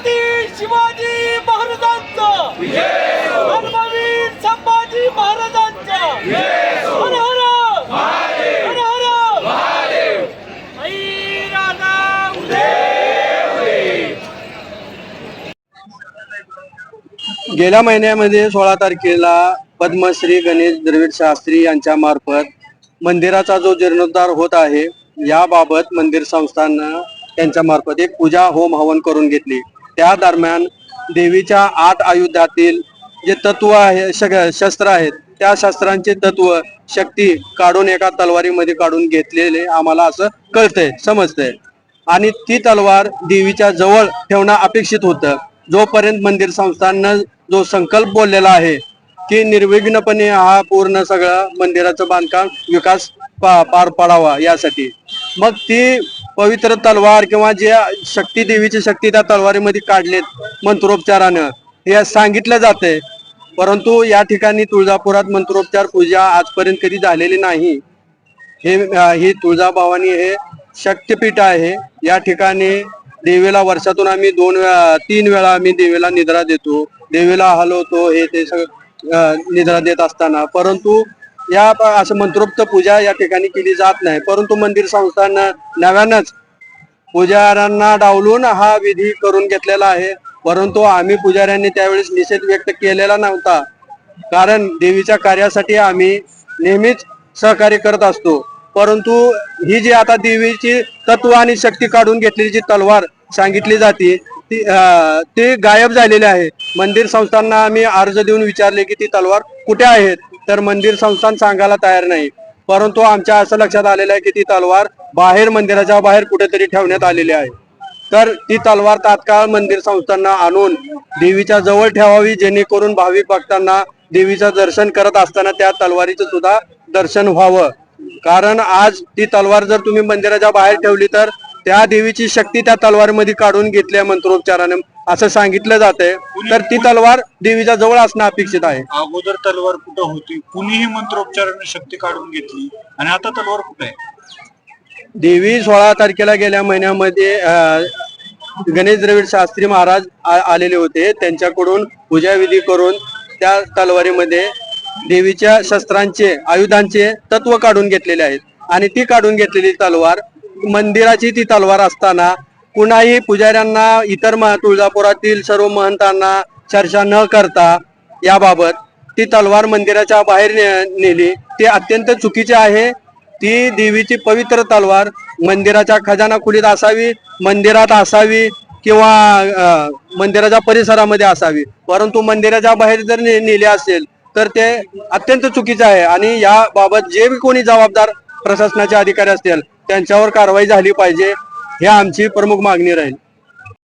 छत्रपती शिवाजी महाराजांचा. धर्मवीर संभाजी महाराजांचा. हर हर. हर हर. गेल्या महिन्यामध्ये सोळा तारखेला पद्मश्री गणेश द्रविड शास्त्री यांच्या मार्फत मंदिराचा जो जीर्णोद्धार होत आहे याबाबत मंदिर संस्थांना त्यांच्या मार्फत एक पूजा होम हवन करून घेतली. त्या दरम्यान देवीच्या आठ आयुधातील जे तत्व आहे शग- शस्त्र आहेत त्या शस्त्रांचे तत्व शक्ती काढून एका तलवारीमध्ये काढून घेतलेले आम्हाला असं कळतंय समजतंय. आणि ती तलवार देवीच्या जवळ ठेवणं अपेक्षित होतं. जोपर्यंत मंदिर संस्थांना जो संकल्प बोललेला आहे की निर्विघ्नपणे हा पूर्ण सगळं मंदिराचं बांधकाम विकास पा- पार पडावा यासाठी मग ती पवित्र तलवार किंवा जे शक्ती देवीची शक्ती त्या तलवारीमध्ये काढलेत मंत्रोपचारानं. हे सांगितलं जातंय. परंतु या ठिकाणी तुळजापुरात मंत्रोपचार पूजा आजपर्यंत कधी झालेली नाही. हे ही तुळजाभवानी हे शक्तिपीठ आहे. या ठिकाणी देवीला वर्षातून आम्ही दोन वेळा तीन वेळा आम्ही देवीला निद्रा देतो. देवीला हलवतो हे ते सगळं निद्रा देत असताना. परंतु या असं मंत्रोक्त पूजा या ठिकाणी केली जात नाही. परंतु मंदिर संस्थान नव्यानंच पुजाऱ्यांना डावलून हा विधी करून घेतलेला आहे. परंतु आम्ही पुजाऱ्यांनी त्यावेळेस निषेध व्यक्त केलेला नव्हता. कारण देवीच्या कार्यासाठी आम्ही नेहमीच सहकार्य करत असतो. परंतु ही जी आता देवीची तत्व आणि शक्ती काढून घेतलेली जी तलवार सांगितली जाते ती ती गायब झालेली आहे. मंदिर संस्थांना आम्ही अर्ज देऊन विचारले की ती तलवार कुठे आहेत? तर मंदिर संस्थान सांगायला तयार नाही. परंतु आमच्या असं लक्षात आलेलं आहे की ती तलवार बाहेर मंदिराच्या बाहेर कुठेतरी ठेवण्यात आलेली आहे. तर ती तलवार तात्काळ मंदिर संस्थांना आणून देवीच्या जवळ ठेवावी जेणेकरून भाविक भक्तांना देवीचं दर्शन करत असताना त्या तलवारीचं सुद्धा दर्शन व्हावं. कारण आज ती तलवार जर तुम्ही मंदिराच्या बाहेर ठेवली तर त्या देवीची शक्ती त्या तलवारीमध्ये काढून घेतल्या मंत्रोपचाराने असं सांगितलं जातंय. तर ती तलवार देवीच्या जवळ असणं अपेक्षित आहे. अगोदर तलवार कुठं होती? कुणीही मंत्रोपचाराने शक्ती काढून घेतली. आणि आता तलवार कुठे आहे? देवी सोळा तारखेला गेल्या महिन्यामध्ये गणेश द्रविड शास्त्री महाराज आलेले होते. त्यांच्याकडून पूजाविधी करून त्या तलवारीमध्ये देवीच्या शस्त्रांचे आयुधांचे तत्व काढून घेतलेले आहेत. आणि ती काढून घेतलेली तलवार मंदिराची ती तलवार असताना कुणाही पुजाऱ्यांना इतर तुळजापुरातील सर्व महंतांना चर्चा न करता याबाबत ती तलवार मंदिराच्या बाहेर ने- नेली. ते अत्यंत चुकीचे आहे. ती देवीची पवित्र तलवार मंदिराच्या खजाना खोलीत असावी मंदिरात असावी किंवा मंदिराच्या परिसरामध्ये असावी. परंतु मंदिराच्या बाहेर जर नेले असेल तर ते अत्यंत चुकीचं आहे. आणि याबाबत जे बी कोणी जबाबदार प्रशासनाचे अधिकारी असतील त्यांच्यावर कारवाई झाली पाहिजे ही आमची प्रमुख मागणी राहील.